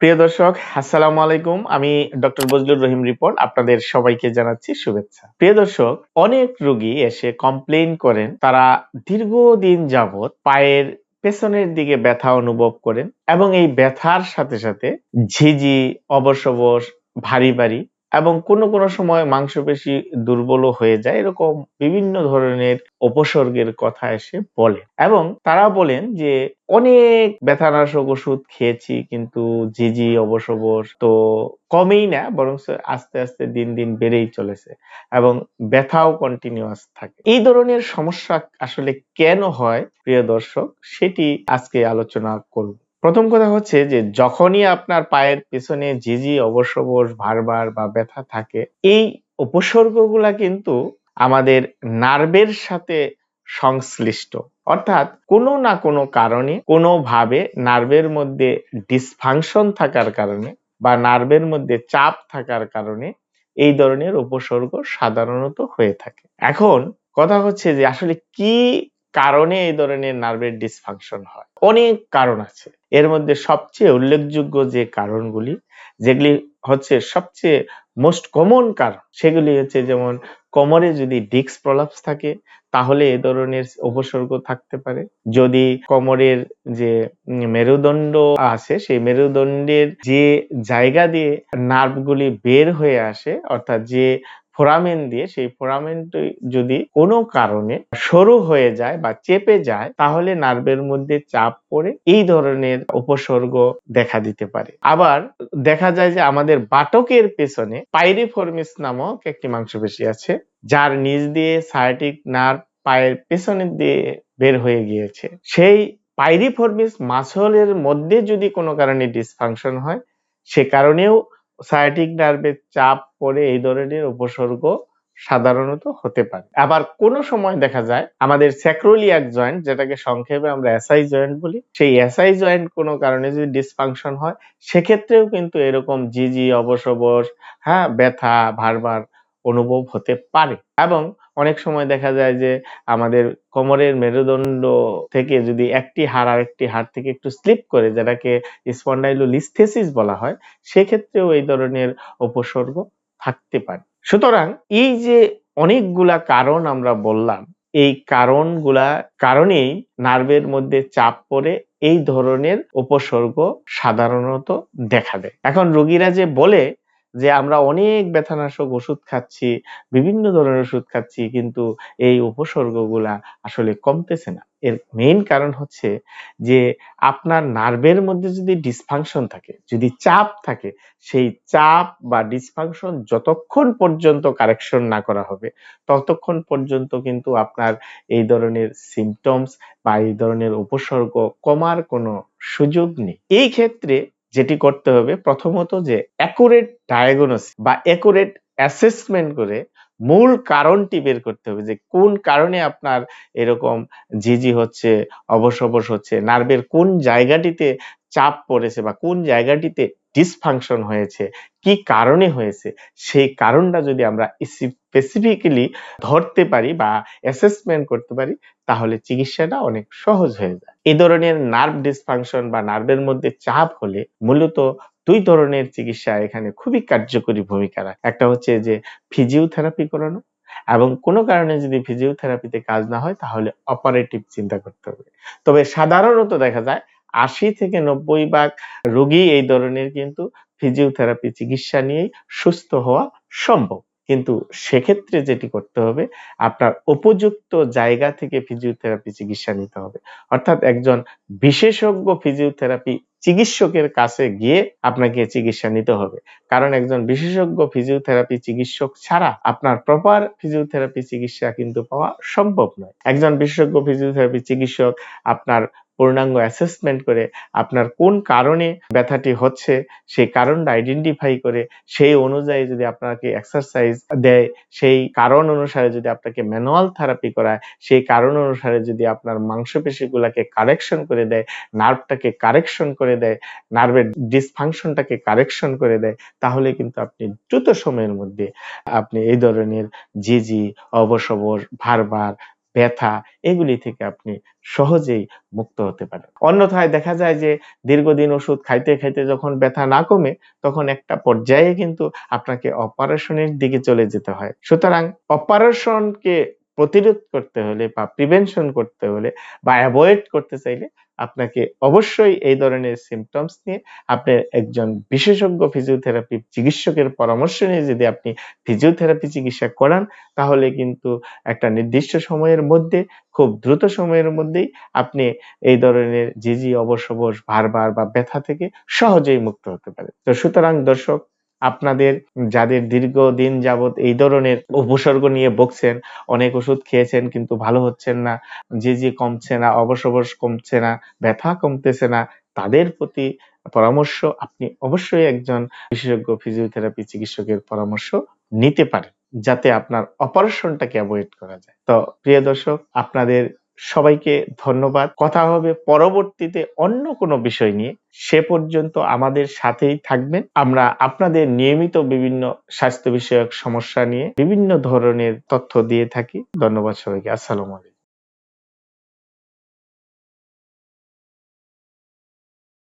প্রিয় দর্শক, আসসালামু আলাইকুম। আমি ডক্টর বজলুর রহিম রিপোর্ট আপনাদের সবাইকে জানাচ্ছি শুভেচ্ছা। প্রিয় দর্শক, অনেক রোগী এসে কমপ্লেন করেন, তারা দীর্ঘদিন যাবৎ পায়ের পেছনের দিকে ব্যথা অনুভব করেন এবং এই ব্যথার সাথে সাথে ঝিঝি অবশ ভারী ভারী এবং কোনো কোনো সময় মাংসপেশি দুর্বলও হয়ে যায়, এরকম বিভিন্ন ধরনের উপসর্গের কথা এসে বলে। এবং তারা বলেন যে, অনেক ব্যথানাশক ওষুধ খেয়েছি, কিন্তু অবশ অবশ তো কমেই না বরং আস্তে আস্তে দিন দিন বেড়েই চলেছে এবং ব্যথাও কন্টিনিউয়াস থাকে। এই ধরনের সমস্যা আসলে কেন হয়, প্রিয় দর্শক? সেটি আজকে আলোচনা করব। প্রথম কথা হচ্ছে যে, যখনই আপনার পায়ের পেছনে অবশ অবশ ভারবার বা ব্যথা থাকে, এই উপসর্গগুলা কিন্তু আমাদের নার্ভের সাথে সংশ্লিষ্ট। অর্থাৎ কোনো না কোনো কারণে, কোনোভাবে নার্ভের মধ্যে ডিসফাংশন থাকার কারণে বা নার্ভের মধ্যে চাপ থাকার কারণে এই ধরনের উপসর্গ সাধারণত হয়ে থাকে। এখন কথা হচ্ছে যে, আসলে কি কারণে এই ধরনের নার্ভের ডিসফাংশন হয়? অনেক কারণ আছে। এর মধ্যে সবচেয়ে উল্লেখযোগ্য যে কারণগুলি, যেগুলি হচ্ছে সবচেয়ে মোস্ট কমন কারণ, সেগুলি হচ্ছে যেমন কোমরে যদি ডিক্স প্রলাপস থাকে, তাহলে এ ধরনের উপসর্গ থাকতে পারে। যদি কোমরের যে মেরুদণ্ড আছে, সেই মেরুদণ্ডের যে জায়গা দিয়ে নার্ভগুলি বের হয়ে আসে, অর্থাৎ যে ফোরামেন দিয়ে, সেই ফোরামেনটি যদি কোনো কারণে সরু হয়ে যায় বা চেপে যায়, তাহলে নার্ভের মধ্যে চাপ পড়ে এই ধরনের উপসর্গ দেখা দিতে পারে। আবার দেখা যায় যে আমাদের বাটকের পেছনে পাইরিফর্মিস নামক একটি মাংসপেশি আছে, যার নিচ দিয়ে সায়াটিক নার্ভ পায়ের পেছনের দিয়ে বের হয়ে গিয়েছে। সেই পাইরিফর্মিস মাসলের মধ্যে যদি কোনো কারণে ডিসফাংশন হয়, সে কারণেও সায়াটিক নার্ভের চাপ পড়ে এই ধরনের উপসর্গ সাধারণত হতে পারে। আবার কোন সময় দেখা যায়, আমাদের স্যাক্রোলিয়াক জয়েন্ট যেটাকে সংক্ষেপে আমরা এসআই জয়েন্ট বলি, সেই এসআই জয়েন্ট কোনো কারণে যদি ডিসফাংশন হয়, সেক্ষেত্রেও কিন্তু এরকম জিজি অবসবস হ্যাঁ ব্যথা ভারবার অনুভব হতে পারে। এবং অনেক সময় দেখা যায় যে আমাদের কোমরের মেরুদণ্ড থেকে যদি একটি হাড় আরেকটি হাড় থেকে একটু স্লিপ করে যেটাকে স্পন্ডাইলোলিস্থেসিস বলা হয়, সেক্ষেত্রেও এই ধরনের উপসর্গ থাকতে পারে। সুতরাং এই যে অনেকগুলা কারণ আমরা বললাম, এই কারণগুলা, কারণেই নার্ভের মধ্যে চাপ পড়ে এই ধরনের উপসর্গ সাধারণত দেখা দেয়। এখন রোগীরা যে বলে যে আমরা অনেক ব্যথানাশক ওষুধ খাচ্ছি, বিভিন্ন ধরনের ওষুধ খাচ্ছি, কিন্তু এই উপসর্গগুলা আসলে কমতেছে না। এর মেইন কারণ হচ্ছে যে আপনার নার্ভের মধ্যে যদি ডিসফাংশন থাকে, যদি চাপ থাকে, সেই চাপ বা ডিসফাংশন যতক্ষণ পর্যন্ত কারেকশন না করা হবে, ততক্ষণ পর্যন্ত কিন্তু আপনার এই ধরনের সিমটমস বা এই ধরনের উপসর্গ কমার কোনো সুযোগ নেই। এই ক্ষেত্রে যেটি করতে হবে প্রথমত যে অ্যাকুরেট ডায়াগনোস বা অ্যাকুরেট অ্যাসেসমেন্ট করে মূল কারণটি বের করতে হবে যে কোন কারণে আপনার এরকম ঝিঝি হচ্ছে অবশ অবশ হচ্ছে নার্ভের কোন জায়গাটিতে চাপ পড়েছে বা কোন জায়গাটিতে ডিসফাংশন হয়েছে, কি কারণে হয়েছে, সেই কারণটা যদি আমরা স্পেসিফিক্যালি ধরতে পারি বা অ্যাসেসমেন্ট করতে পারি, তাহলে চিকিৎসাটা অনেক সহজ হয়ে যায়। এই ধরনের নার্ভ ডিসফাংশন বা নার্ভের মধ্যে চাপ হলে মূলত দুই ধরনের চিকিৎসা এখানে খুবই কার্যকরী ভূমিকা রাখে। একটা হচ্ছে যে ফিজিওথেরাপি করানো এবং কোনো কারণে যদি ফিজিওথেরাপিতে কাজ না হয়, তাহলে অপারেটিভ চিন্তা করতে হবে। তবে সাধারণত দেখা যায় আশি থেকে নব্বই ভাগ রোগী এই ধরনের কিন্তু ফিজিওথেরাপি চিকিৎসা নিয়েই সুস্থ হওয়া সম্ভব। কিন্তু সেক্ষেত্রে যেটি করতে হবে, আপনার উপযুক্ত জায়গা থেকে ফিজিওথেরাপি চিকিৎসা নিতে হবে। অর্থাৎ একজন বিশেষজ্ঞ ফিজিওথেরাপি চিকিৎসকের কাছে গিয়ে আপনাকে চিকিৎসা নিতে হবে। কারণ একজন বিশেষজ্ঞ ফিজিওথেরাপি চিকিৎসক ছাড়া আপনার প্রপার ফিজিওথেরাপি চিকিৎসা কিন্তু পাওয়া সম্ভব নয়। একজন বিশেষজ্ঞ ফিজিওথেরাপি চিকিৎসক আপনার পূর্ণাঙ্গ অ্যাসেসমেন্ট করে আপনার কোন কারণে ব্যথাটি হচ্ছে, সেই কারণটা আইডেন্টিফাই করে সেই অনুযায়ী যদি আপনাকে এক্সারসাইজ দেয়, সেই কারণ অনুসারে যদি আপনাকে ম্যানুয়াল থেরাপি করায়, সেই কারণ অনুসারে যদি আপনার মাংসপেশিগুলোকে কারেকশন করে দেয় নার্ভটাকে কারেকশন করে দেয় নার্ভের ডিসফাংশনটাকে কারেকশন করে দেয়, তাহলে কিন্তু আপনি দ্রুত সময়ের মধ্যে আপনি এই ধরনের জিজি অবসবর ভারবার ব্যথা এগুলি থেকে আপনি সহজেই মুক্ত হতে পারেন। অন্যথায় দেখা যায় যে দীর্ঘদিন ওষুধ খাইতে খাইতে যখন ব্যথা না কমে, তখন একটা পর্যায়ে কিন্তু আপনাকে অপারেশনের দিকে চলে যেতে হয়। সুতরাং অপারেশনকে প্রতিরোধ করতে হলে বা প্রিভেনশন করতে হলে বা অ্যাভয়েড করতে চাইলে আপনাকে অবশ্যই এই ধরনের সিমটমস নিয়ে আপনি একজন বিশেষজ্ঞ ফিজিওথেরাপি চিকিৎসকের পরামর্শ নিয়ে যদি আপনি ফিজিওথেরাপি চিকিৎসা করান, তাহলে কিন্তু একটা নির্দিষ্ট সময়ের মধ্যে, খুব দ্রুত সময়ের মধ্যেই আপনি এই ধরনের জি জি অবশ অবশ ভারবার বা ব্যথা থেকে সহজেই মুক্ত হতে পারে তো সুতরাং দর্শক আপনাদের যাদের দীর্ঘদিন যাবত এই ধরনের উপসর্গ নিয়ে বকছেন অনেক ওষুধ খেয়েছেন কিন্তু ভালো হচ্ছেন না, যে যে কমছে না অবশ অবশ কমছে না, ব্যথা কমতেছে না, তাদের প্রতি পরামর্শ আপনি অবশ্যই একজন বিশেষজ্ঞ ফিজিওথেরাপি চিকিৎসকের পরামর্শ নিতে পারেন, যাতে আপনার অপারেশনটাকে অ্যাভয়েড করা যায়। তো প্রিয় দর্শক, আপনাদের সবাইকে ধন্যবাদ। কথা হবে পরবর্তীতে অন্য কোনো বিষয় নিয়ে। সে পর্যন্ত আমাদের সাথেই থাকবেন। আমরা আপনাদের নিয়মিত বিভিন্ন স্বাস্থ্য বিষয়ক সমস্যা নিয়ে বিভিন্ন ধরনের তথ্য দিয়ে থাকি। ধন্যবাদ সবাইকে। আসসালামু আলাইকুম।